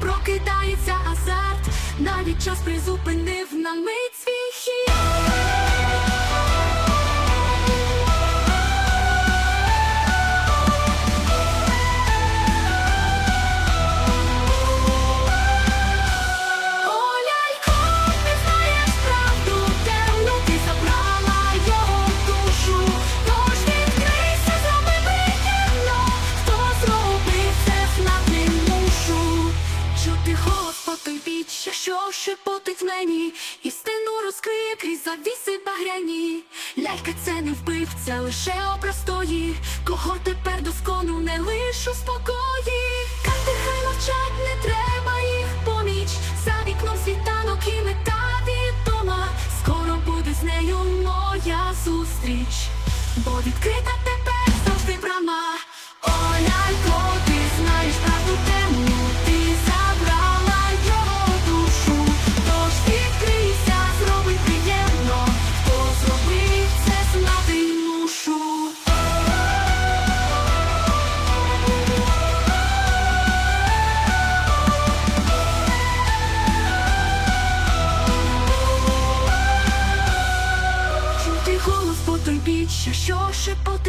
прокидається азарт. Навіть час призупинив на мить шепотить мені, істину розкриє крізь завіси багряні. Лялька це не вбивця, лише образ тої, кого тепер доскону не лиш у спокої. Карти хай мовчать, не треба їх поміч. За вікном світанок і мета відома. Скоро буде з нею моя зустріч, бо відкрита тепер завжди брама.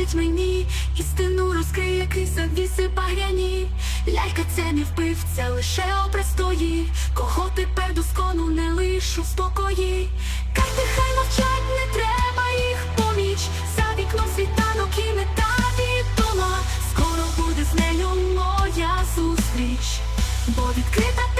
Шепотить мені, істину розкриє крізь завіси багряні. Лялька це не вбивця, лише образ тої, кого тепер доскону не лиш у спокої. Карти хай мовчать, не треба їх поміч. За вікном світанок і мета відома. Скоро буде з нею моя зустріч, бо відкрита